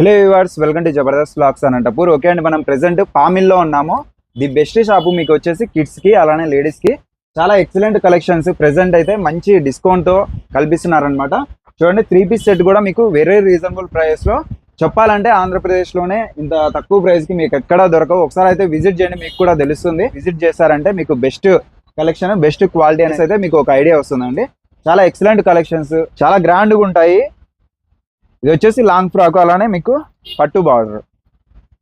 Hello viewers welcome to Jabardasth vlogs Anantapur okay అండి మనం present పామిల్లో ఉన్నాము. ది బెస్ట్ షాప్ మీకు వచ్చేసి కిడ్స్కి అలానే లేడీస్కి. చాలా ఎక్సలెంట్ కలెక్షన్స్ ప్రెసెంట్ అయితే మంచి డిస్కౌంట్తో కల్పిస్తున్నారనమాట చూడండి త్రీ పీస్ సెట్ కూడా మీకు వెరీ రీజనబుల్ ప్రైస్లో చెప్పాలంటే ఆంధ్రప్రదేశ్లోనే ఇంత తక్కువ ప్రైస్కి మీకు ఎక్కడా దొరకవు. ఒకసారి అయితే విజిట్ చేయండి మీకు కూడా తెలుస్తుంది. విజిట్ చేశారంటే మీకు బెస్ట్ కలెక్షన్ బెస్ట్ క్వాలిటీ అనేసి అయితే మీకు ఒక ఐడియా వస్తుందండి. చాలా ఎక్సలెంట్ కలెక్షన్స్ చాలా గ్రాండ్గా ఉంటాయి. ఇది వచ్చేసి లాంగ్ ఫ్రాక్ అలానే మీకు పట్టు బార్డర్.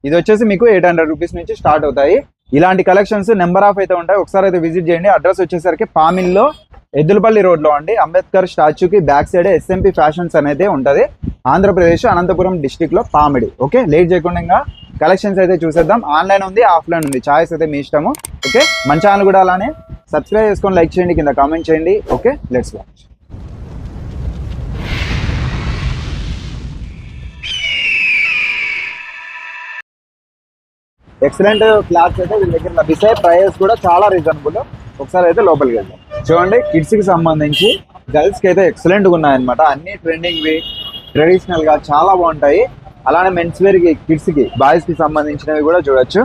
ఇది వచ్చేసి మీకు ఎయిట్ హండ్రెడ్ రూపీస్ నుంచి స్టార్ట్ అవుతాయి. ఇలాంటి కలెక్షన్స్ నెంబర్ ఆఫ్ అయితే ఉంటాయి. ఒకసారి అయితే విజిట్ చేయండి. అడ్రస్ వచ్చేసరికి పామిల్లో ఎద్దులపల్లి రోడ్లో అండి. అంబేద్కర్ స్టాచ్యూకి బ్యాక్ సైడ్ ఎస్ఎంపి ఫ్యాషన్స్ అనేది ఉంటది. ఆంధ్రప్రదేశ్ అనంతపురం డిస్టిక్లో పామిడి. ఓకే? లేట్ చేయకుండా ఇంకా కలెక్షన్స్ అయితే చూసేద్దాం. ఆన్లైన్ ఉంది ఆఫ్లైన్ ఉంది. చాయిస్ అయితే మీ ఇష్టము. ఓకే? మన ఛానల్ కూడా అలానే సబ్స్క్రైబ్ చేసుకొని లైక్ చేయండి. కింద కామెంట్ చేయండి. Okay? Let's watch. Excellent clothes అయితే వీళ్ళ దగ్గర లభిస్తాయి ప్రైస్ కూడా చాలా రీజనబుల్ ఒకసారి అయితే లోపలికి వెళ్దాం. చూడండి కిడ్స్కి సంబంధించి గర్ల్స్కి అయితే ఎక్సలెంట్గా ఉన్నాయన్నమాట. అన్ని ట్రెండింగ్వి ట్రెడిషనల్గా ట్రెడిషనల్గా చాలా బాగుంటాయి. అలానే మెన్స్ వేర్కి కిడ్స్కి కిడ్స్కి బాయ్స్కి సంబంధించినవి కూడా చూడొచ్చు.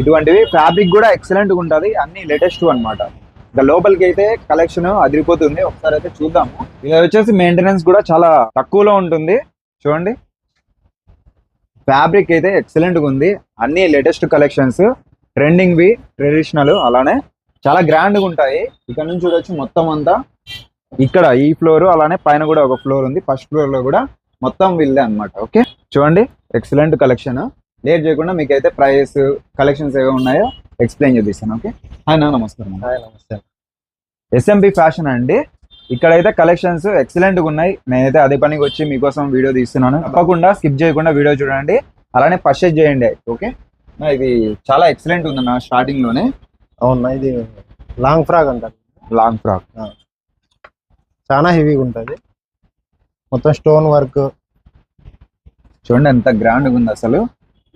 ఇటువంటివి ఫ్యాబ్రిక్ కూడా ఎక్సలెంట్ ఉంటుంది. అన్ని లేటెస్ట్ అనమాట ఇంకా లోపలికి అయితే కలెక్షన్ అదిరిపోతుంది. ఒకసారి అయితే చూద్దాము. ఇది వచ్చేసి మెయింటెనెన్స్ కూడా చాలా తక్కువలో ఉంటుంది. చూడండి. ఫ్యాబ్రిక్ అయితే ఎక్సలెంట్గా ఉంది. అన్ని లేటెస్ట్ కలెక్షన్స్ ట్రెండింగ్ వి ట్రెడిషనల్ అలానే చాలా గ్రాండ్గా ఉంటాయి. ఇక్కడ నుంచి చూడొచ్చు మొత్తం అంతా. ఇక్కడ ఈ ఫ్లోర్ అలానే పైన కూడా ఒక ఫ్లోర్ ఉంది. ఫస్ట్ ఫ్లోర్లో కూడా మొత్తం వీళ్ళే అన్నమాట. ఓకే చూడండి ఎక్సలెంట్ కలెక్షన్ లేట్ చేయకుండా మీకు అయితే ప్రైస్ కలెక్షన్స్ ఏవి ఉన్నాయో ఎక్స్ప్లెయిన్ చేపిస్తాను. ఓకే హాయ్ నా నమస్కారం. నమస్తే. ఎస్ఎంపి ఫ్యాషన్ అండి. ఇక్కడైతే కలెక్షన్స్ ఎక్సలెంట్గా ఉన్నాయి నేనైతే అదే పనికి వచ్చి మీకోసం వీడియో తీస్తున్నాను. తప్పకుండా స్కిప్ చేయకుండా వీడియో చూడండి. అలానే పర్చేజ్ చేయండి. ఓకే ఇది చాలా ఎక్సలెంట్ ఉంది నా స్టార్టింగ్లోనే. అవునా ఇది లాంగ్ ఫ్రాక్ అంటారు లాంగ్ ఫ్రాక్ చాలా హెవీగా ఉంటుంది. మొత్తం స్టోన్ వర్క్ చూడండి ఎంత గ్రాండ్గా ఉంది అసలు.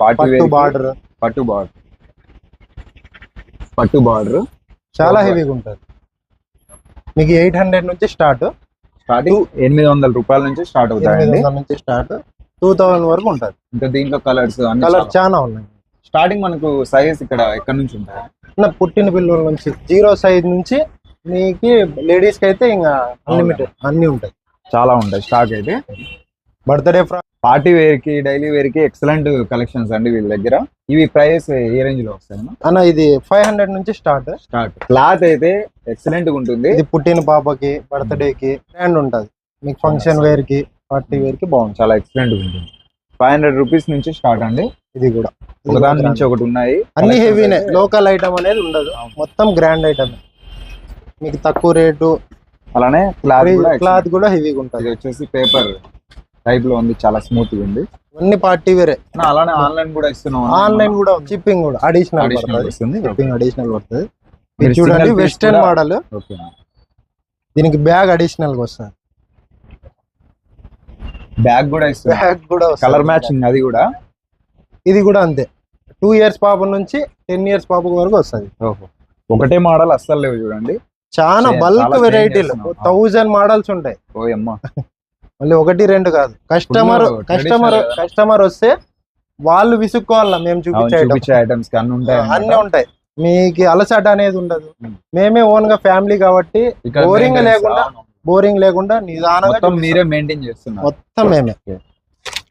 పట్టు బార్డర్ పట్టు బార్డర్ పట్టు బార్డర్ చాలా. హెవీగా ఉంటుంది. మీకు ఎయిట్ హండ్రెడ్ నుంచి స్టార్ట్. స్టార్టింగ్ ఎనిమిది వందల రూపాయల నుంచి స్టార్ట్ అవుతాయండి. నుంచి స్టార్ట్. టూ థౌసండ్ వరకు ఉంటుంది. ఇంకా దీంట్లో కలర్స్ కలర్ చాలా ఉన్నాయి. స్టార్టింగ్ మనకు సైజ్ ఇక్కడ ఎక్కడ నుంచి ఉంటాయి? పుట్టిన పిల్లల నుంచి జీరో సైజ్ నుంచి మీకు లేడీస్కి అయితే ఇంకా అన్లిమిటెడ్ అన్ని ఉంటాయి. చాలా ఉంటాయి స్టాక్ అయితే. బర్త్డే ఫ్రాక్ పార్టీ వేర్కి డైలీ వేర్కి ఎక్సలెంట్ కలెక్షన్స్ అండి వీళ్ళ దగ్గర. ఇవి ప్రైస్ ఏ రేంజ్లో వస్తాయి అన్న ఇది ఫైవ్ హండ్రెడ్ నుంచి స్టార్ట్ స్టార్ట్ క్లాత్ అయితే ఎక్సలెంట్గా ఉంటుంది. ఇది పుట్టిన పాపకి బర్త్డే కి బ్రాండ్ ఉంటుంది. మీకు ఫంక్షన్ వేర్కి పార్టీ వేర్కి బాగుంటుంది. చాలా ఎక్సలెంట్గా ఉంటుంది. ఫైవ్ హండ్రెడ్ రూపీస్ నుంచి స్టార్ట్ అండి. ఇది కూడా. ఒకదాని నుంచి ఒకటి ఉన్నాయి. అన్ని హెవీనే లోకల్ ఐటమ్ అనేది ఉండదు. మొత్తం గ్రాండ్ ఐటమ్ మీకు తక్కువ రేటు అలానే క్లాత్ క్లాత్ కూడా హెవీగా ఉంటుంది. వచ్చేసి పేపర్ టైప్లో ఉంది చాలా స్మూత్గా ఉంది. అన్ని పార్టీ వేరే అలానే ఆన్లైన్ కూడా ఇస్తున్నాం. ఆన్లైన్ కూడా షిప్పింగ్ కూడా అడిషనల్ వస్తుంది షిప్పింగ్ అడిషనల్ పడుతుంది. ఇది చూడండి వెస్టర్న్ మోడల్ దీనికి బ్యాగ్ అడిషనల్గా వస్తుంది. బ్యాగ్ కూడా ఇస్తుంది బ్యాగ్ కూడా వస్తుంది. కలర్ మ్యాచింగ్ అది కూడా. ఇది కూడా అంతే. టూ ఇయర్స్ పాప నుంచి టెన్ ఇయర్స్ పాప వరకు వస్తుంది. ఒకటే మోడల్ అస్సలు లేవు చూడండి. చాలా బల్క్ వెరైటీలు. థౌజండ్ మోడల్స్ ఉంటాయి. ఓ అమ్మ మళ్ళీ ఒకటి రెండు కాదు కస్టమర్ కస్టమర్. కస్టమర్ వస్తే వాళ్ళు విసుక్కోవాలా మేము చూపించే ఐటమ్స్ అన్ని ఉంటాయి అన్ని. ఉంటాయి మీకు అలసట అనేది ఉండదు Hmm. మేమే ఓన్గా ఫ్యామిలీ కాబట్టి maintenance, లేకుండా. బోరింగ్ లేకుండా నిదానంగా. మీరే మెయింటైన్ చేస్తున్నారు మొత్తం మేమే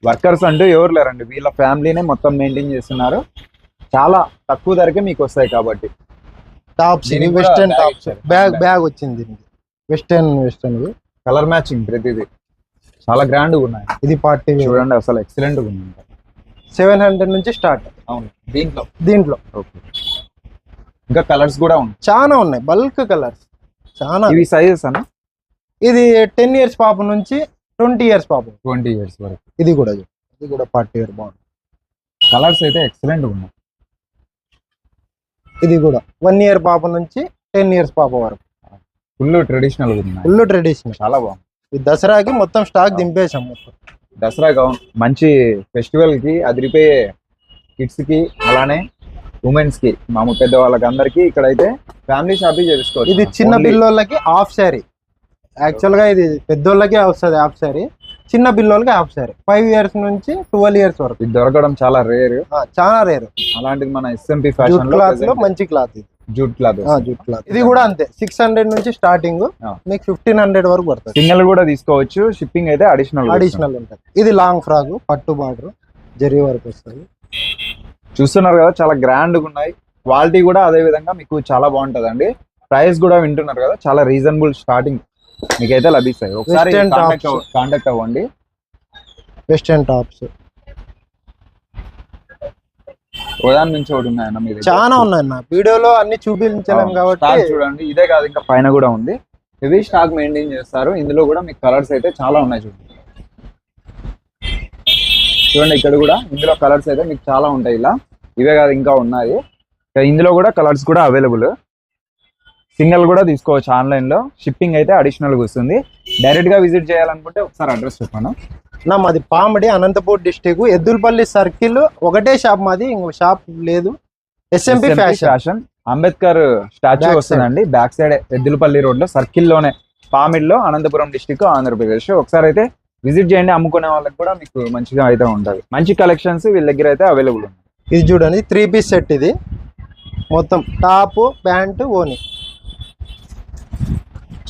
వర్కర్స్ అంటూ ఎవరు లేరండి వీళ్ళ ఫ్యామిలీనే మొత్తం మెయింటైన్ చేస్తున్నారు చాలా తక్కువ ధరకే మీకు వస్తాయి కాబట్టి tops western tops. Bag. Bag వచ్చింది దీనికి వెస్టర్న్ వెస్టర్న్ కలర్ మ్యాచింగ్ ప్రతిదీ చాలా గ్రాండ్ ఉన్నాయి. ఇది పార్టీ చూడండి అసలు ఎక్సలెంట్ ఉంది. సెవెన్ హండ్రెడ్ నుంచి స్టార్ట్. అవును దీంట్లో. దీంట్లో. ఓకే. ఇంకా కలర్స్ కూడా ఉన్నాయి. చాలా ఉన్నాయి బల్క్ కలర్స్. చాలా ఇవి సైజెస్ అన్న ఇది టెన్ ఇయర్స్ పాప నుంచి ట్వంటీ ఇయర్స్ పాప. ట్వంటీ ఇయర్స్ వరకు. ఇది కూడా. ఇది కూడా పార్టీ వేర్ బాగుంది. కలర్స్ అయితే ఎక్సలెంట్ ఉన్నాయి. ఇది కూడా వన్ ఇయర్ పాప నుంచి టెన్ ఇయర్స్ పాప వరకు. ఫుల్ ట్రెడిషనల్ ఫుల్ ట్రెడిషనల్ చాలా బాగుంది. ఈ దసరాకి మొత్తం స్టాక్ దింపేసాం మొత్తం. దసరా మంచి ఫెస్టివల్కి అదిరిపోయే కిడ్స్కి అలానే ఉమెన్స్కి మామూలు పెద్ద వాళ్ళకి అందరికి ఇక్కడైతే ఫ్యామిలీ షాపింగ్ చేసుకోవచ్చు. ఇది చిన్న పిల్లోళ్ళకి హాఫ్ శారీ యాక్చువల్గా ఇది పెద్దోళ్ళకే వస్తుంది హాఫ్ శారీ చిన్న పిల్లలకి హాఫ్ సారీ ఫైవ్ ఇయర్స్ నుంచి ట్వెల్వ్ ఇయర్స్ వరకు. ఇది దొరకడం చాలా రేర్ చాలా రేరు అలాంటిది మన ఎస్ఎంపి ఫ్యాషన్ క్లాత్లో మంచి క్లాత్ ఇది. Jute cloth jute cloth. ఇది కూడా అంతే. సిక్స్ హండ్రెడ్ నుంచి స్టార్టింగ్. మీకు ఫిఫ్టీన్ హండ్రెడ్ వరకు పడుతుంది. సింగిల్ కూడా తీసుకోవచ్చు. షిప్పింగ్ అయితే అడిషనల్ అడిషనల్ ఉంటుంది. ఇది లాంగ్ ఫ్రాక్ పట్టు బార్డర్ జరీ వరకు వస్తుంది. చూస్తున్నారు కదా చాలా గ్రాండ్గా ఉన్నాయి. క్వాలిటీ కూడా అదే విధంగా మీకు చాలా బాగుంటది అండి ప్రైస్ కూడా వింటున్నారు కదా చాలా రీజనబుల్ స్టార్టింగ్ మీకైతే లభిస్తాయి. ఒకసారి. కాంటాక్ట్ అవ్వండి. వెస్టర్న్ టాప్స్ ఉదాహరణ నుంచి ఒకటి ఉన్నాయన్న మీ దగ్గర. చాలా ఉన్నాయి అన్న. వీడియోలో అన్ని చూపించలేం కాబట్టి చూడండి. ఇదే కాదు ఇంకా పైన కూడా ఉంది. హెవీ స్టాక్ మెయింటైన్ చేస్తారు. ఇందులో కూడా మీకు కలర్స్ అయితే చాలా ఉన్నాయి చూడండి. చూడండి ఇక్కడ కూడా ఇందులో కలర్స్ అయితే మీకు చాలా ఉంటాయి ఇలా. ఇవే కాదు ఇంకా ఉన్నాయి. ఇందులో కూడా కలర్స్ కూడా అవైలబుల్. సింగిల్ కూడా తీసుకోవచ్చు ఆన్లైన్లో షిప్పింగ్ అయితే అడిషనల్గా వస్తుంది. డైరెక్ట్గా విజిట్ చేయాలనుకుంటే ఒకసారి అడ్రస్ చెప్పాను? నా మాది పామిడి అనంతపూర్ డిస్టిక్. ఎద్దులపల్లి సర్కిల్ ఒకటే షాప్ మాది ఇంకో షాప్ లేదు. ఎస్ఎంపి ఫ్యాషన్ అంబేద్కర్ స్టాచ్యూ వస్తుందండి. బ్యాక్ సైడ్ ఎద్దులపల్లి రోడ్లో సర్కిల్లోనే పామిడ్లో అనంతపురం డిస్టిక్ ఆంధ్రప్రదేశ్. ఒకసారి అయితే విజిట్ చేయండి అమ్ముకునే వాళ్ళకి కూడా మీకు మంచిగా అయితే ఉంటది. మంచి కలెక్షన్స్ వీళ్ళ దగ్గర అయితే అవైలబుల్ ఉంది ఇది చూడండి త్రీ పీస్ సెట్ ఇది. మొత్తం టాప్ ప్యాంట్ ఓని.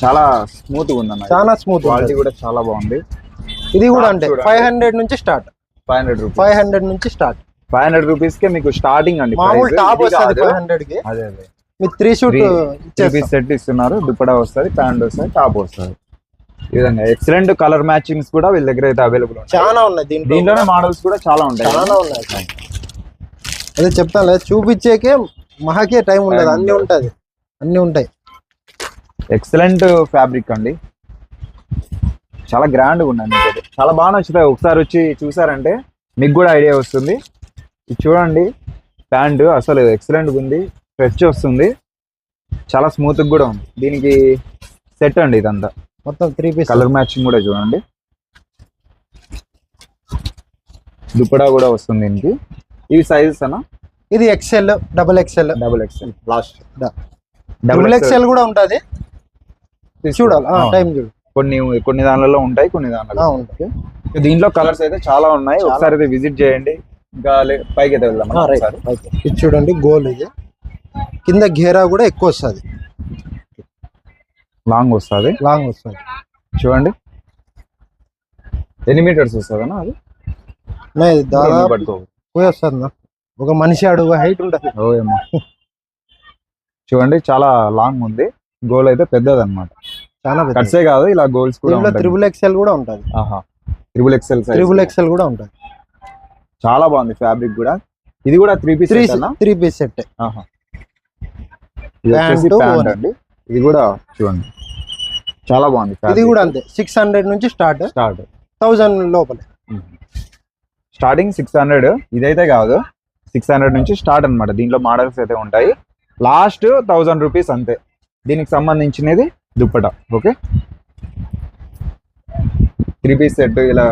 చాలా స్మూత్గా ఉందన్న చాలా స్మూత్ క్వాలిటీ కూడా చాలా బాగుంది. ఇది కూడా అంటే. ఫైవ్ హండ్రెడ్ నుంచి start five hundred rupees five hundred నుంచి స్టార్ట్ ఫైవ్ హండ్రెడ్ రూపీస్ కే మీకు స్టార్టింగ్ అండి మామూలు. టాప్ వస్తుంది. ఫైవ్ హండ్రెడ్కి. అదే అదే. మీరు త్రీ షూట్ పీస్ సెట్ ఇస్తున్నారు. దుప్పడా వస్తుంది ప్యాంట్ వస్తుంది టాప్ వస్తుంది. ఈ విధంగా ఎక్సలెంట్ కలర్ మ్యాచింగ్స్ కూడా వీళ్ళ దగ్గర అయితే అవైలబుల్ చాలా ఉన్నాయి దీంట్లో దీంట్లోనే మోడల్స్ కూడా చాలా ఉంటాయి. చాలా ఉన్నాయి. అదే చెప్తాను లేదా చూపించేకే మహాకే టైం ఉండదు. అన్ని. ఉంటది అన్ని ఉంటాయి. ఎక్సలెంట్ ఫ్యాబ్రిక్ అండి. చాలా గ్రాండ్గా ఉన్నాయి మీకు. చాలా బాగా నచ్చుతాయి. ఒకసారి వచ్చి చూసారంటే మీకు కూడా ఐడియా వస్తుంది. ఇది చూడండి. ప్యాంట్ అసలు ఎక్సలెంట్గా ఉంది. స్ట్రెచ్ వస్తుంది. చాలా స్మూత్ కూడా ఉంది. దీనికి సెట్ అండి ఇదంతా. మొత్తం త్రీ పీస్ కలర్ మ్యాచింగ్ కూడా చూడండి. దుప్పడా కూడా వస్తుంది దీనికి. ఇవి సైజెస్ అన్న? ఇది XL double XL double XL last double XL కూడా ఉంటది. చూడాలి. టైం చూడు. కొన్ని కొన్ని దానిలలో ఉంటాయి కొన్ని దానిలో ఆ, ఉంటుంది దీంట్లో కలర్స్ అయితే చాలా ఉన్నాయి. ఒకసారి అయితే విజిట్ చేయండి. ఇంకా పైకి అయితే వెళ్దాం. ఇది చూడండి గోల్ ఇది. కింద ఘేరా కూడా ఎక్కువ వస్తుంది. లాంగ్ వస్తుంది. లాంగ్ వస్తుంది. చూడండి. ఎన్ని మీటర్స్ వస్తుంది అన్న అది దాదాపు వస్తుంది ఒక మనిషి అడుగు హైట్ ఉంటుంది. చూడండి చాలా లాంగ్ ఉంది. గోల్ అయితే పెద్దది అనమాట చాలా కట్సే కాదు ఇలా గోల్స్ కూడా త్రిబుల్ ఎక్సెల్ కూడా ఉంటుంది. త్రిబుల్ ఎక్స్ఎల్ త్రిబుల్ ఎక్సెల్ కూడా ఉంటుంది. చాలా బాగుంది ఫ్యాబ్రిక్ కూడా. ఇది కూడా three piece three piece set. ఇది కూడా చూడండి. చాలా బాగుంది ఇది కూడా అంతే. సిక్స్ హండ్రెడ్ నుంచి స్టార్ట్ స్టార్ట్ థౌజండ్ లోపల. స్టార్టింగ్ సిక్స్ హండ్రెడ్ ఇదైతే కాదు. సిక్స్ హండ్రెడ్ నుంచి స్టార్ట్ అన్నమాట. దీంట్లో మోడల్స్ అయితే ఉంటాయి. లాస్ట్ థౌజండ్ రూపీస్ అంతే. దీనికి సంబంధించినది dupatta okay? Three piece set ఇలా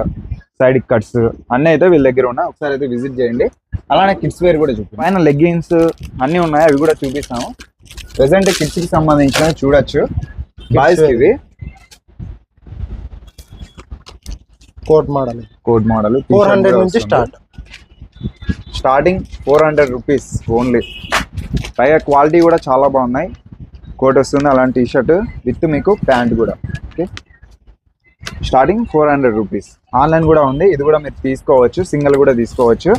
సైడ్ కట్స్ అన్నీ అయితే వీళ్ళ దగ్గర ఉన్నాయి ఒకసారి అయితే విజిట్ చేయండి. అలానే కిడ్స్ వేర్ కూడా చూపి పైన లెగ్గిన్స్ అన్నీ ఉన్నాయి అవి కూడా చూపిస్తాము. ప్రెసెంట్ కిడ్స్కి సంబంధించినవి చూడొచ్చు. బాయ్స్. ఇవి coat model code model four hundred నుంచి start starting four hundred rupees only పైగా క్వాలిటీ కూడా చాలా బాగున్నాయి. కోట్ వస్తుంది అలాంటి టీ షర్ట్ విత్ మీకు ప్యాంట్ కూడా. Okay starting four hundred rupees online కూడా ఉంది ఇది కూడా మీరు తీసుకోవచ్చు సింగిల్ కూడా తీసుకోవచ్చు.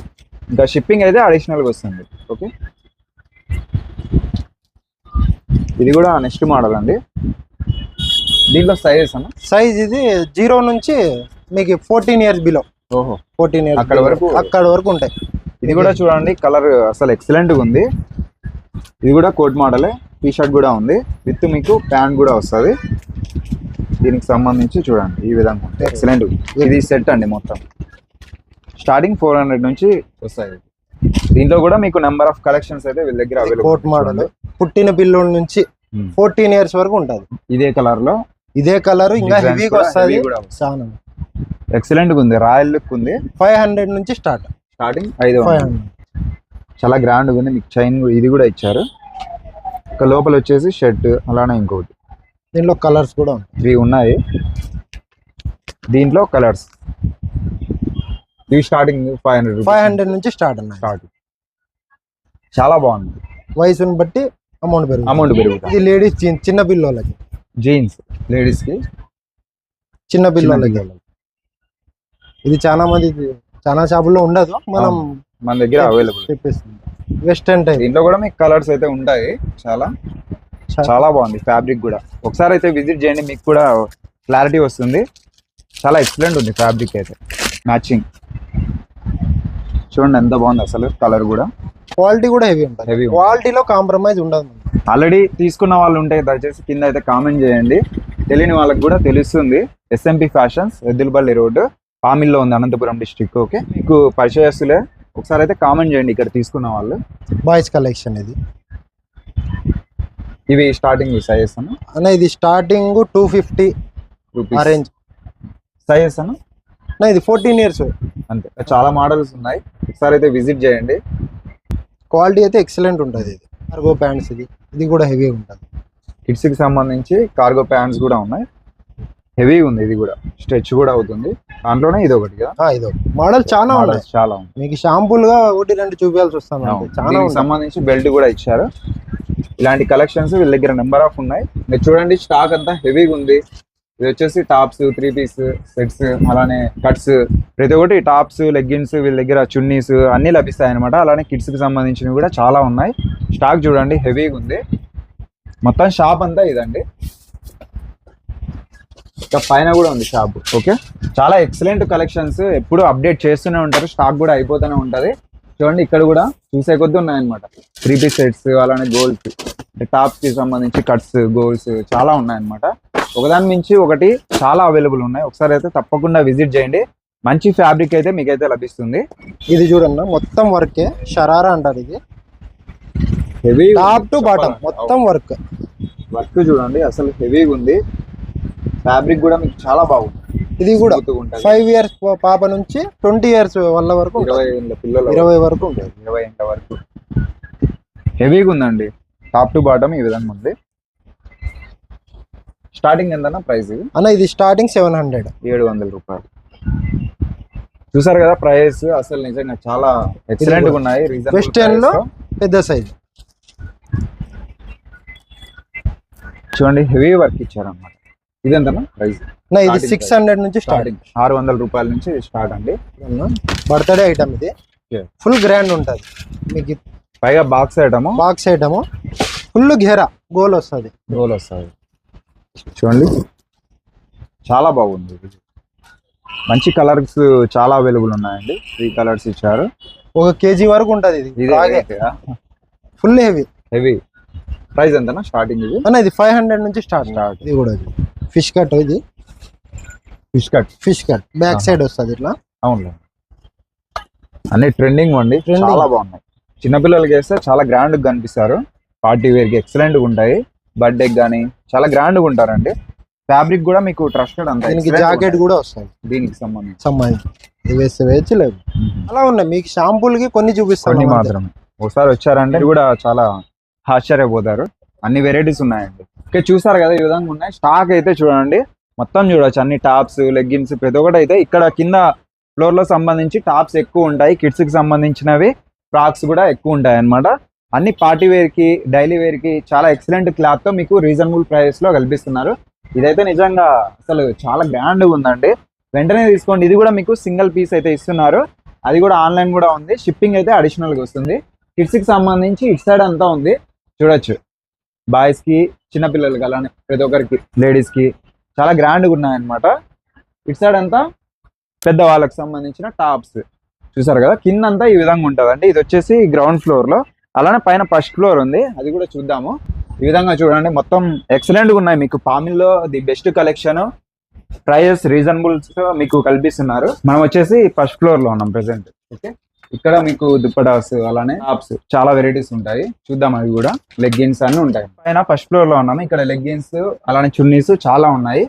ఇంకా షిప్పింగ్ అయితే అడిషనల్గా వస్తుంది. ఓకే ఇది కూడా నెక్స్ట్ మోడల్ అండి. దీంట్లో సైజెస్ అన్న సైజ్ ఇది జీరో నుంచి మీకు ఫోర్టీన్ ఇయర్స్ బిలో ఓహో. ఫోర్టీన్ ఇయర్స్ అక్కడ వరకు? అక్కడ వరకు ఉంటాయి. ఇది కూడా చూడండి కలర్ అసలు ఎక్సలెంట్గా ఉంది. ఇది కూడా కోట్ మోడలే టీ షర్ట్ కూడా ఉంది. విత్ మీకు ప్యాంట్ కూడా వస్తుంది. దీనికి సంబంధించి చూడండి. ఈ విధంగా ఉంటుంది ఎక్సలెంట్ ఇది సెట్ అండి మొత్తం. స్టార్టింగ్ ఫోర్ హండ్రెడ్ నుంచి వస్తాయి. దీంట్లో కూడా మీకు నెంబర్ ఆఫ్ కలెక్షన్స్ అయితే వీళ్ళ దగ్గర కోట్ మోడల్ పుట్టిన పిల్లోడి నుంచి Hmm. ఫోర్టీన్ ఇయర్స్ వరకు ఉంటుంది. ఇదే కలర్లో. ఇదే కలర్ ఇంకా హెవీగా వస్తుంది. ఎక్సలెంట్ ఉంది. రాయల్ లుక్ ఉంది. ఫైవ్ హండ్రెడ్ నుంచి స్టార్ట్ స్టార్టింగ్ ఐదు చాలా గ్రాండ్ ఉంది. మీకు చైన్ ఇది కూడా ఇచ్చారు. ఇక లోపల వచ్చేసి షర్ట్ అలానే ఇంకోటి దీంట్లో కలర్స్ కూడా త్రీ ఉన్నాయి. దీంట్లో కలర్స్. ఇవి starting five hundred five hundred నుంచి స్టార్ట్ అన్న స్టార్ట్. చాలా బాగుంది. వయసుని బట్టి అమౌంట్ పెరుగుతుంది. అమౌంట్ పెరుగుతుంది. ఇది లేడీస్ జీన్స్ చిన్న పిల్లలకి. జీన్స్ లేడీస్కి చిన్న పిల్లలకి. ఇది చాలా మంది చాలా షాపుల్లో ఉండదు. మనం మన దగ్గర అవైలబుల్. చెప్పేస్తుంది వెస్టర్న్ టైప్ దీంట్లో కూడా మీకు కలర్స్ అయితే ఉంటాయి. చాలా చాలా. బాగుంది ఫ్యాబ్రిక్ కూడా. ఒకసారి అయితే విజిట్ చేయండి మీకు కూడా క్లారిటీ వస్తుంది. చాలా ఎక్సలెంట్ ఉంది ఫ్యాబ్రిక్ అయితే. మ్యాచింగ్ చూడండి ఎంత బాగుంది అసలు కలర్ కూడా. క్వాలిటీ కూడా హెవీ ఉంటుంది ఉంటుంది. క్వాలిటీలో కాంప్రమైజ్ ఉండదు. ఆల్రెడీ తీసుకున్న వాళ్ళు ఉంటే దయచేసి కింద అయితే కామెంట్ చేయండి. తెలియని వాళ్ళకి కూడా తెలుస్తుంది. ఎస్ఎంపి ఫ్యాషన్స్ ఎద్దులపల్లి రోడ్డు పామిల్లో ఉంది అనంతపురం డిస్ట్రిక్ట్ ఓకే మీకు పరిచయస్తులే. ఒకసారి అయితే కామెంట్ చేయండి ఇక్కడ తీసుకున్న వాళ్ళు. బాయ్స్ కలెక్షన్ ఇది. ఇవి స్టార్టింగ్ సైజెస్ అను అన్న? ఇది starting two fifty range sizes అను అన్న? ఇది ఫోర్టీన్ ఇయర్స్ అంతే. చాలా మోడల్స్ ఉన్నాయి. ఒకసారి అయితే విజిట్ చేయండి. క్వాలిటీ అయితే ఎక్సలెంట్ ఉంటుంది ఇది. కార్గో ప్యాంట్స్ ఇది. ఇది కూడా హెవీ ఉంటుంది. కిడ్స్కి సంబంధించి కార్గో ప్యాంట్స్ కూడా ఉన్నాయి. హెవీ ఉంది ఇది కూడా. స్ట్రెచ్ కూడా అవుతుంది. దాంట్లోనే ఇది ఒకటి కదా? ఆ, ఇది మోడల్ చాలా ఉన్నాయి. చాలా ఉన్నాయి మీకు షాంపూల్గా ఒకటి రెండు చూపించాల్సి వస్తాను. చాలా సంబంధించి బెల్ట్ కూడా ఇచ్చారు. ఇలాంటి కలెక్షన్స్ వీళ్ళ దగ్గర నెంబర్ ఆఫ్ ఉన్నాయి. మీరు చూడండి స్టాక్ అంతా హెవీగా ఉంది. ఇది వచ్చేసి టాప్స్ త్రీ పీస్ సెట్స్ అలానే కట్స్ ప్రతి ఒక్కటి టాప్స్ లెగ్గిన్స్ వీళ్ళ దగ్గర చున్నీస్ అన్ని లభిస్తాయి అనమాట అలానే కిడ్స్కి సంబంధించినవి కూడా చాలా ఉన్నాయి. స్టాక్ చూడండి హెవీగా ఉంది. మొత్తం షాప్ అంతా ఇదండి. ఇంకా పైన కూడా ఉంది షాప్. ఓకే. చాలా ఎక్సలెంట్ కలెక్షన్స్ ఎప్పుడు అప్డేట్ చేస్తూనే ఉంటారు. స్టాక్ కూడా అయిపోతూనే ఉంటది. చూడండి ఇక్కడ కూడా చూసే కొద్దీ ఉన్నాయన్నమాట. త్రీ పీస్ సెట్స్ అలానే గోల్స్ టాప్స్కి సంబంధించి కట్స్ గోల్స్ చాలా ఉన్నాయన్నమాట. ఒకదాని మించి ఒకటి చాలా అవైలబుల్ ఉన్నాయి. ఒకసారి అయితే తప్పకుండా విజిట్ చేయండి. మంచి ఫ్యాబ్రిక్ అయితే మీకైతే లభిస్తుంది. ఇది చూడన్న మొత్తం వర్కే షరారా అంటారు ఇది. హెవీ టాప్ టు బాటమ్ మొత్తం వర్క్ వర్క్ చూడండి అసలు హెవీగా ఉంది. ఫ్యాబ్రిక్ కూడా మీకు చాలా బాగుంది. ఇది కూడా. ఫైవ్ ఇయర్స్ పాప నుంచి ట్వంటీ ఇయర్స్ వాళ్ళ వరకు. ఇరవై వరకు ఉంటుంది. ఇరవై ఏళ్ళ వరకు. హెవీగా ఉందండి. టాప్ టు బాటమ్ ఈ విధంగా ఉంది. స్టార్టింగ్ ఎంతన్నా ప్రైస్ ఇది? అన్న ఇది స్టార్టింగ్ సెవెన్ హండ్రెడ్ ఏడు వందల రూపాయలు. చూసారు కదా ప్రైస్ అసలు నిజంగా చాలా ఎక్సలెంట్గా ఉన్నాయి. వెస్టర్న్లో పెద్ద సైజ్ చూడండి హెవీ వర్క్ ఇచ్చారు ఇది ఎంతనా ప్రైస్. నా ఇది సిక్స్. హండ్రెడ్ నుంచి స్టార్ట్ స్టార్టింగ్ ఆరు వందల రూపాయల నుంచి స్టార్ట్ అండి. బర్త్డే ఐటమ్ ఇది. ఫుల్ గ్రాండ్ ఉంటుంది. మీకు పైగా box item box item full ఘెరా గోల్ వస్తుంది. రోల్ వస్తుంది. చూడండి. చాలా బాగుంది. మంచి కలర్స్ చాలా అవైలబుల్ ఉన్నాయండి. త్రీ కలర్స్ ఇచ్చారు. ఒక కేజీ వరకు ఉంటుంది ఇది. ఇది ఫుల్ హెవీ హెవీ ప్రైస్ ఎంతనా? స్టార్టింగ్ ఇది? అన్న ఇది ఫైవ్ హండ్రెడ్ నుంచి స్టార్ట్. ఇది కూడా ఫిష్ కట్ ఇది. Fish cut. Fish cut. Back. Side వస్తుంది ఇట్లా. అవును అన్ని ట్రెండింగ్ అండి. చాలా బాగున్నాయి. చిన్నపిల్లలకి వేస్తే చాలా గ్రాండ్గా కనిపిస్తారు. పార్టీ వేర్కి ఎక్సలెంట్గా ఉంటాయి. బర్త్డే కానీ చాలా గ్రాండ్గా ఉంటారండి. ఫ్యాబ్రిక్ కూడా మీకు ట్రస్టెడ్ అంత దీనికి జాకెట్. కూడా వస్తుంది. దీనికి సంబంధించి. సంబంధించి. వేస్తే వేయచ్చు లేదు. అలా ఉన్నాయి. మీకు షాంపూలకి కొన్ని చూపిస్తాను కొన్ని మాత్రమే. ఒకసారి వచ్చారంటే కూడా చాలా ఆశ్చర్యపోతారు. అన్ని వెరైటీస్ ఉన్నాయండి. ఓకే చూసారు కదా ఈ విధంగా ఉన్నాయి. స్టాక్ అయితే చూడండి మొత్తం చూడొచ్చు. అన్ని టాప్స్ లెగ్గిన్స్ ప్రతి ఒక్కటి అయితే ఇక్కడ కింద ఫ్లోర్లో సంబంధించి టాప్స్ ఎక్కువ ఉంటాయి. కిడ్స్కి సంబంధించినవి ఫ్రాక్స్ కూడా ఎక్కువ ఉంటాయి అన్నమాట అన్ని పార్టీ వేర్కి డైలీ వేర్కి చాలా ఎక్సలెంట్ క్లాత్తో మీకు రీజనబుల్ ప్రైస్లో కల్పిస్తున్నారు. ఇదైతే నిజంగా అసలు చాలా గ్రాండ్ ఉందండి. వెంటనే తీసుకోండి. ఇది కూడా మీకు సింగిల్ పీస్ అయితే ఇస్తున్నారు. అది కూడా ఆన్లైన్ కూడా ఉంది. షిప్పింగ్ అయితే అడిషనల్గా వస్తుంది. కిడ్స్కి సంబంధించి ఇటు సైడ్ అంతా ఉంది. చూడొచ్చు. బాయ్స్కి చిన్న పిల్లలకి అలానే ప్రతి ఒక్కరికి లేడీస్కి చాలా గ్రాండ్గా ఉన్నాయన్నమాట. ఇటు సైడ్ అంతా పెద్ద వాళ్ళకి సంబంధించిన టాప్స్. చూసారు కదా? కింద అంతా ఈ విధంగా ఉంటుందండి. ఇది వచ్చేసి గ్రౌండ్ ఫ్లోర్లో. అలానే పైన ఫస్ట్ ఫ్లోర్ ఉంది. అది కూడా చూద్దాము. ఈ విధంగా చూడండి. మొత్తం ఎక్సలెంట్గా ఉన్నాయి. మీకు పామిల్లో the best collection prices reasonables మీకు కల్పిస్తున్నారు. మనం వచ్చేసి ఫస్ట్ ఫ్లోర్లో ఉన్నాం ప్రెసెంట్ ఓకే? ఇక్కడ మీకు దుప్పటాస్ అలానే టాప్స్ చాలా వెరైటీస్ ఉంటాయి. చూద్దాం అవి కూడా. లెగ్గిన్స్ అన్ని ఉంటాయి. పైన ఫస్ట్ ఫ్లోర్లో ఉన్నాము. ఇక్కడ లెగ్గిన్స్ అలానే చున్నీస్ చాలా ఉన్నాయి.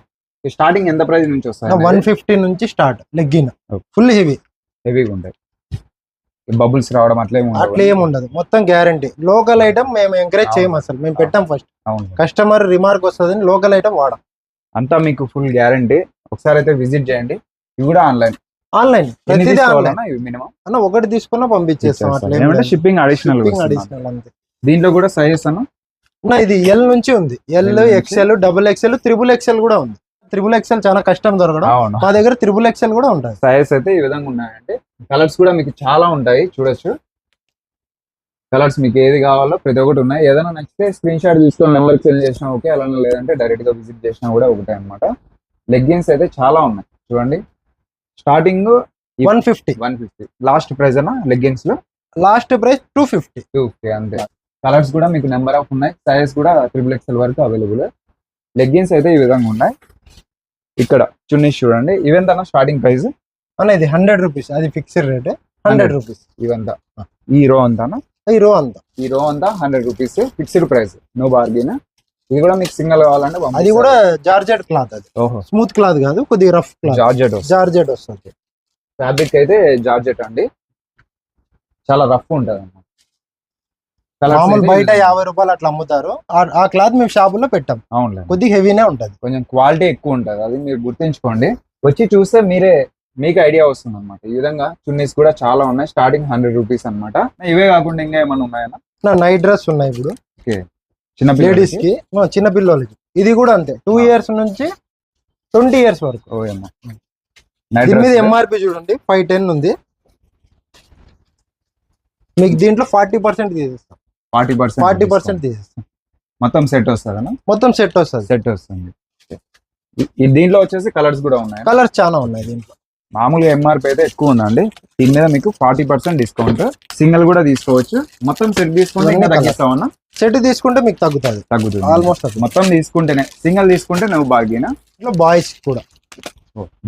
స్టార్టింగ్ ఎంత ప్రైస్ నుంచి వన్ వస్తాయి ఫిఫ్టీ నుంచి స్టార్ట్ లెగ్గిన్. ఫుల్ హెవీ హెవీగా ఉంటాయి. బబుల్స్ రావడం అట్లా ఏమి. అట్లా ఏం ఉండదు. మొత్తం గ్యారంటీ లోకల్ ఐటమ్ మేము ఎంకరేజ్. చేయము అసలు. మేము పెట్టాం ఫస్ట్ అవును. కస్టమర్ రిమార్క్ వస్తుందని లోకల్ ఐటమ్ వాడం. అంతా మీకు ఫుల్ గ్యారంటీ ఒకసారి అయితే విజిట్ చేయండి. ఇవి కూడా ఆన్లైన్ ఆన్లైన్. ప్రతిదీ ఆన్లైన్. మినిమం. అన్న ఒకటి తీసుకున్నా పంపించేస్తాం అట్లా. షిప్పింగ్ అడిషనల్ అంతే. దీంట్లో కూడా సైజెస్ అన్న ఇది ఎల్ నుంచి ఉంది. L? XL double XL triple XL కూడా ఉంది. త్రిబుల్ ఎక్స్ఎల్ చాలా కష్టం దొరకడం. మా దగ్గర త్రిబుల్ ఎక్స్ఎల్ కూడా ఉంటుంది సైజెస్ అయితే ఈ విధంగా ఉన్నాయండి కలర్స్ కూడా మీకు చాలా ఉంటాయి. చూడొచ్చు. కలర్స్ మీకు ఏది కావాలో ప్రతి ఒక్కటి ఉన్నాయి. ఏదైనా నచ్చితే స్క్రీన్ షాట్ తీసుకొని నెంబర్ సెండ్ చేసినా ఓకే. అలానే లేదంటే డైరెక్ట్గా విజిట్ చేసినా కూడా ఒకటే అనమాట లెగ్గిన్స్ అయితే చాలా ఉన్నాయి. చూడండి. Starting one fifty. One fifty. Last price అన్న లెగ్గిన్స్లో? Last price two fifty. Two fifty అంతే. కలర్స్ కూడా మీకు నెంబర్ ఆఫ్ ఉన్నాయి. సైజెస్ కూడా త్రిబుల్ ఎక్స్ఎల్ వరకు అవైలబుల్ లెగ్గిన్స్ అయితే ఈ విధంగా ఉన్నాయి. ఇక్కడ చున్నీస్ చూడండి. ఇవెంత స్టార్టింగ్ ప్రైస్ అన్న ఇది హండ్రెడ్ రూపీస్ అది ఫిక్స్డ్ రేట్ హండ్రెడ్ రూపీస్ ఇవంతా ఈ రో అంతానా ఈ రో అంతా. ఈ రో అంతా hundred rupees fixed price no bargain ఇది కూడా మీకు సింగల్ కావాలంటే అది కూడా జార్జెట్ క్లాత్ అది. స్మూత్ క్లాత్ కాదు కొద్దిగా రఫ్ క్లాత్. జార్జెట్ జార్జెట్ వస్తుంది. ఫ్యాబ్రిక్ అయితే జార్జెట్ అండి. చాలా రఫ్ ఉంటుంది అన్నమాట మామూలు బయట యాభై రూపాయలు అట్లా అమ్ముతారు. ఆ- క్లాత్ మేము షాపులో పెట్టాం. అవునులే. కొద్దిగా హెవీనే ఉంటది. కొంచెం క్వాలిటీ ఎక్కువ ఉంటుంది. అది మీరు గుర్తుంచుకోండి. వచ్చి చూస్తే మీరే మీకు ఐడియా వస్తుంది అనమాట ఈ విధంగా చున్నీస్ కూడా చాలా ఉన్నాయి. స్టార్టింగ్ హండ్రెడ్ రూపీస్ అన్నమాట. ఇవే కాకుండా ఇంకా ఏమైనా ఉన్నాయన్నా నా నైట్ డ్రెస్ ఉన్నాయి ఇప్పుడు. చిన్న లేడీస్కి చిన్న పిల్లలకి. ఇది కూడా అంతే. టూ. ఇయర్స్ నుంచి ట్వంటీ ఇయర్స్ వరకు. దీని మీద ఎంఆర్పి చూడండి. ఫైవ్ టెన్ ఉంది. మీకు దీంట్లో ఫార్టీ పర్సెంట్ తీసేస్తాం. ఫార్టీ పర్సెంట్ ఫార్టీ పర్సెంట్ తీసేస్తాం. మొత్తం సెట్ వస్తుందన్నా మొత్తం సెట్ వస్తుంది. సెట్ వస్తుంది. దీంట్లో వచ్చేసి కలర్స్ కూడా ఉన్నాయి? కలర్స్ చాలా ఉన్నాయి దీంట్లో. మామూలుగా ఎంఆర్పి అయితే ఎక్కువ ఉందండి దీని మీద మీకు ఫార్టీ పర్సెంట్ డిస్కౌంట్. సింగిల్ కూడా తీసుకోవచ్చు. మొత్తం సెట్ తీసుకుంటే ఇంకా తగ్గిస్తామన్నా? సెట్ తీసుకుంటే మీకు తగ్గుతుంది. తగ్గుతుంది. ఆల్మోస్ట్ మొత్తం తీసుకుంటేనే సింగిల్ తీసుకుంటే నువ్వు బాగినా? ఇట్లా బాయ్స్ కూడా.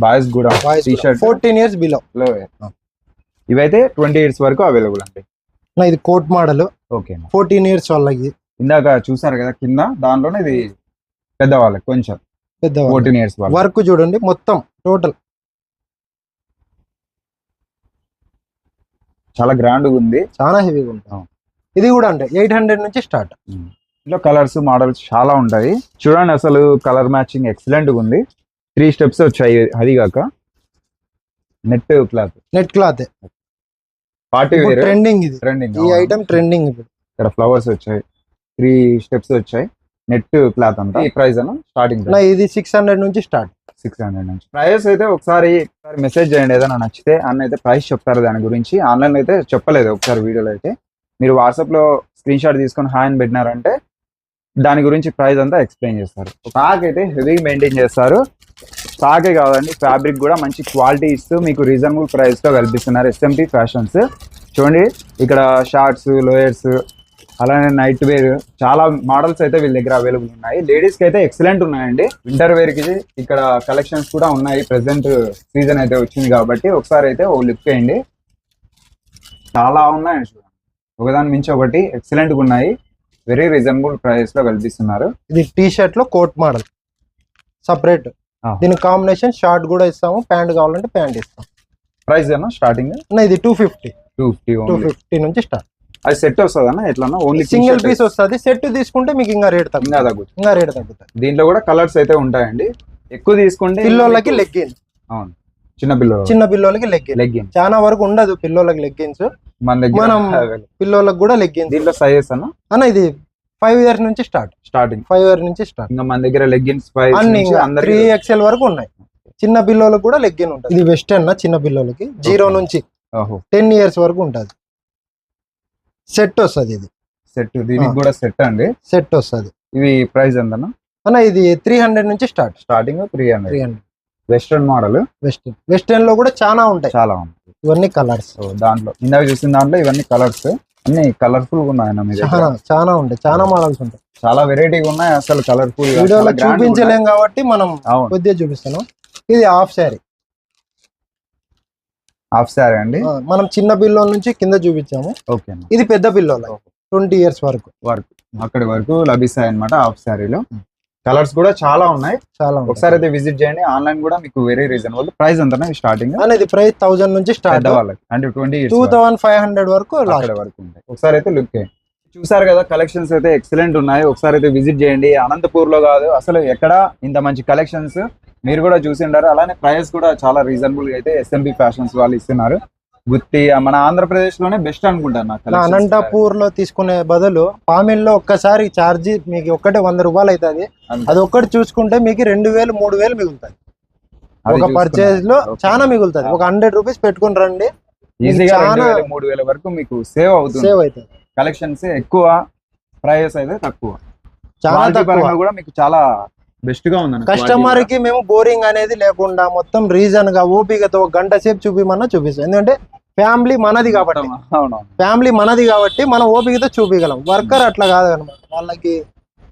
బాయ్స్ కూడా. Boys shirt fourteen years below ఇవైతే ట్వంటీ ఇయర్స్ వరకు అవైలబుల్ అండి. ఇది coat model. Okay fourteen years వాళ్ళకి ఇందాక చూసారు కదా కింద దాంట్లోనే ఇది పెద్దవాళ్ళకి కొంచెం. పెద్ద ఫోర్టీన్ ఇయర్స్ వర్క్ చూడండి మొత్తం టోటల్ చాలా గ్రాండ్ ఉంది. చాలా హెవీగా ఉంటుంది. అవును. ఇది కూడా అంటే ఎయిట్ హండ్రెడ్ నుంచి స్టార్ట్. ఇందులో కలర్స్ మోడల్స్ చాలా ఉంటాయి. చూడండి అసలు కలర్ మ్యాచింగ్ ఎక్సలెంట్ ఉంది. త్రీ స్టెప్స్ వచ్చాయి అది కాక. Net cloth. Net cloth. Party trending ఇది. ట్రెండింగ్ ఈ ఐటమ్ ట్రెండింగ్ ఇప్పుడు ఇక్కడ ఫ్లవర్స్ వచ్చాయి. త్రీ స్టెప్స్ వచ్చాయి. నెట్ క్లాత్ అంతా. ఈ ప్రైస్ అన్న స్టార్టింగ్ ఇది సిక్స్ హండ్రెడ్ నుంచి స్టార్ట్. సిక్స్ హండ్రెడ్ నుంచి. ప్రైస్ అయితే ఒకసారి ఒకసారి మెసేజ్ చేయండి ఏదైనా నచ్చితే. అన్న అయితే ప్రైస్ చెప్తారు దాని గురించి. ఆన్లైన్ అయితే చెప్పలేదు ఒకసారి వీడియోలో అయితే. మీరు వాట్సాప్లో స్క్రీన్ షాట్ తీసుకొని హాయ్ అని పెట్టినారంటే దాని గురించి ప్రైస్ అంతా ఎక్స్ప్లెయిన్ చేస్తారు. స్టాక్ అయితే హెవీ మెయింటైన్ చేస్తారు. స్టాకే కాదండి ఫ్యాబ్రిక్ కూడా మంచి క్వాలిటీ ఇస్తూ మీకు రీజనబుల్ ప్రైస్తో కల్పిస్తున్నారు ఎస్ఎంటీ ఫ్యాషన్స్ చూడండి ఇక్కడ షార్ట్స్ లోయర్స్ అలానే నైట్ వేర్ చాలా మోడల్స్ అయితే వీళ్ళ దగ్గర అవైలబుల్ ఉన్నాయి. లేడీస్కి అయితే ఎక్సలెంట్ ఉన్నాయండి. వింటర్ వేర్కి ఇక్కడ కలెక్షన్స్ కూడా ఉన్నాయి. ప్రెసెంట్ సీజన్ అయితే వచ్చింది కాబట్టి ఒకసారి అయితే ఓ లుక్ చేయండి చాలా ఉన్నాయండి చూడండి ఒకదాని మించి ఒకటి ఎక్సలెంట్గా ఉన్నాయి. వెరీ రీజనబుల్ ప్రైస్లో కల్పిస్తున్నారు. ఇది టీ షర్ట్లో కోట్ మోడల్ సపరేట్. దీని కాంబినేషన్ షార్ట్ కూడా ఇస్తాము. ప్యాంట్ కావాలంటే ప్యాంట్ ఇస్తాం. ప్రైస్ ఏమో స్టార్టింగ్ ఇది two fifty two fifty two fifty నుంచి స్టార్ట్ అది సెట్ వస్తుంది అన్న ఎట్లా ఓన్లీ సింగిల్ పీస్ వస్తుంది. సెట్ తీసుకుంటే మీకు ఇంకా రేట్ ఇంకా తగ్గుతుంది. తగ్గుతుంది ఇంకా రేట్ తగ్గుతుంది. దీంట్లో కూడా కలర్స్ అయితే ఉంటాయండి. ఎక్కువ తీసుకుంటే పిల్లోళ్ళకి మీకు- లెగ్గిన్ అవును. చిన్న పిల్లలు చిన్న పిల్లోళ్ళకి లెగ్గిన్ లెగ్గిన్ చాలా వరకు ఉండదు పిల్లోళ్ళకి లెగ్గిన్స్ మన దగ్గర మనం-. పిల్లోళ్ళకి కూడా లెగ్గిన్స్ దీంట్లో సైజెస్ అన్న? అన్న ఇది ఫైవ్ ఇయర్స్ నుంచి స్టార్ట్ స్టార్టింగ్ ఫైవ్ ఇయర్ నుంచి స్టార్ట్ ఇంకా మన దగ్గర లెగ్గిన్స్ అన్ని త్రీ ఎక్స్ఎల్ వరకు ఉన్నాయి. చిన్న పిల్లోళ్ళకి కూడా లెగ్గిన్ ఉంటుంది. ఇది వెస్టర్న్ చిన్న పిల్లోళ్ళకి. జీరో. నుంచి టెన్ ఇయర్స్ వరకు ఉంటుంది. సెట్ వస్తుంది ఇది. సెట్ దీనికి. కూడా సెట్ అండి? సెట్ వస్తుంది. ఇవి ప్రైస్ ఎంత అన్న ఇది త్రీ హండ్రెడ్ నుంచి start starting three three hundred hundred western model western వెస్టర్న్లో కూడా చాలా ఉంటాయి. చాలా ఉంది ఇవన్నీ కలర్స్. దాంట్లో. ఇందాక చూసిన దాంట్లో ఇవన్నీ కలర్స్. అన్ని కలర్ఫుల్గా ఉన్నాయి అన్న మీ చాలా చాలా ఉంటాయి. చాలా మోడల్స్ ఉంటాయి. చాలా వెరైటీగా ఉన్నాయి అసలు కలర్ఫుల్ వీడియోలో చూపించలేం కాబట్టి మనం కొద్దిగా చూపిస్తున్నాం ఇది హాఫ్ శారీ హాఫ్ సారీ అండి? మనం చిన్న పిల్లోల నుంచి కింద చూపించాము. ఓకే ఇది పెద్ద పిల్లోల ట్వంటీ ఇయర్స్ వరకు. వర్క్. అక్కడి వరకు లభిస్తాయి అనమాట హాఫ్ శారీలో కలర్స్ కూడా చాలా ఉన్నాయి. చాలా. ఒకసారి అయితే విజిట్ చేయండి. ఆన్లైన్ కూడా మీకు వెరీ రీజనబుల్ ప్రైస్ ఎంత స్టార్టింగ్ అనేది ప్రైస్ థౌజండ్ నుంచి స్టార్ట్ పెద్దవాళ్ళకి అంటే twenty two thousand five hundred వరకు లాస్ట్ వరకు ఉంటాయి. ఒకసారి అయితే లుక్ చూసారు కదా కలెక్షన్స్ అయితే ఎక్సలెంట్ ఉన్నాయి. ఒకసారి అయితే విజిట్ చేయండి. అనంతపూర్లో కాదు అసలు ఎక్కడ ఇంత మంచి కలెక్షన్స్ మీరు కూడా చూసి ఉండారు అలానే ప్రైస్ కూడా చాలా రీజనబుల్ అయితే ఎస్ఎంబి ఫ్యాషన్స్ వాళ్ళు ఇస్తున్నారు. గుత్తి మన ఆంధ్రప్రదేశ్లోనే బెస్ట్ అనుకుంటాను నాకు. అనంతపూర్లో తీసుకునే బదులు పామిల్లో ఒక్కసారి ఛార్జీ మీకు ఒక్కటే వంద రూపాయలు అవుతుంది. అది ఒక్కటి చూసుకుంటే మీకు రెండు వేలు మూడు వేలు మిగులుతుంది ఒక. పర్చేజ్లో. చాలా మిగులుతుంది ఒక హండ్రెడ్ రూపీస్ పెట్టుకుని రండి మూడు వేల వరకు మీకు సేవ్ అవుతుంది సేవ్ అవుతుంది కలెక్షన్స్ ఎక్కువ ప్రైస్ అయితే తక్కువ చాలా కూడా మీకు చాలా బెస్ట్గా ఉంది కస్టమర్కి మేము బోరింగ్ అనేది లేకుండా మొత్తం రీజన్గా ఓపికతో ఒక గంట సేపు చూపిమన్నా చూపిస్తాం. ఎందుకంటే ఫ్యామిలీ మనది కాబట్టి. ఫ్యామిలీ మనది కాబట్టి మనం ఓపికతో చూపించగలం వర్కర్ అట్లా కాదు అనమాట వాళ్ళకి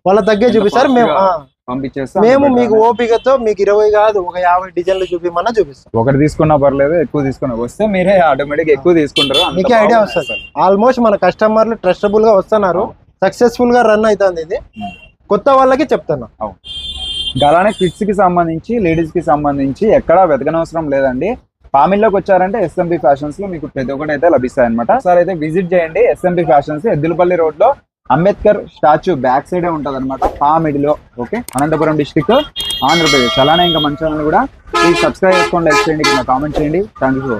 వాళ్ళ తగ్గే చూపిస్తారు. మేము మేము మీకు. ఓపికతో మీకు ఇరవై కాదు ఒక యాభై డిజైన్లు చూపిమన్నా చూపిస్తాం. ఒకటి తీసుకున్నా పర్లేదు ఎక్కువ తీసుకున్నా వస్తే మీరే ఆటోమేటిక్ ఎక్కువ తీసుకుంటారు. మీకే ఐడియా వస్తుంది. ఆల్మోస్ట్ మన కస్టమర్లు ట్రస్టబుల్గా వస్తున్నారు. సక్సెస్ఫుల్గా రన్ అవుతుంది ఇది. కొత్త వాళ్ళకి చెప్తున్నా. అలానే కిడ్స్కి సంబంధించి లేడీస్కి సంబంధించి ఎక్కడా వెతకనవసరం లేదండి. పామిల్లోకి వచ్చారంటే ఎస్ఎంపి ఫ్యాషన్స్లో మీకు ప్రతి ఒక్కటి అయితే లభిస్తాయి అనమాట సార్ అయితే విజిట్ చేయండి ఎస్ఎంపి ఫ్యాషన్స్ ఎద్దులపల్లి రోడ్లో అంబేద్కర్ స్టాచ్యూ బ్యాక్ సైడే ఉంటది అనమాట పామిడిలో ఓకే అనంతపురం డిస్టిక్ ఆంధ్రప్రదేశ్. అలానే ఇంకా మన ఛానల్ కూడా ప్లీజ్ సబ్స్క్రైబ్ చేసుకోండి లైక్ చేయండి కామెంట్ చేయండి. Thank you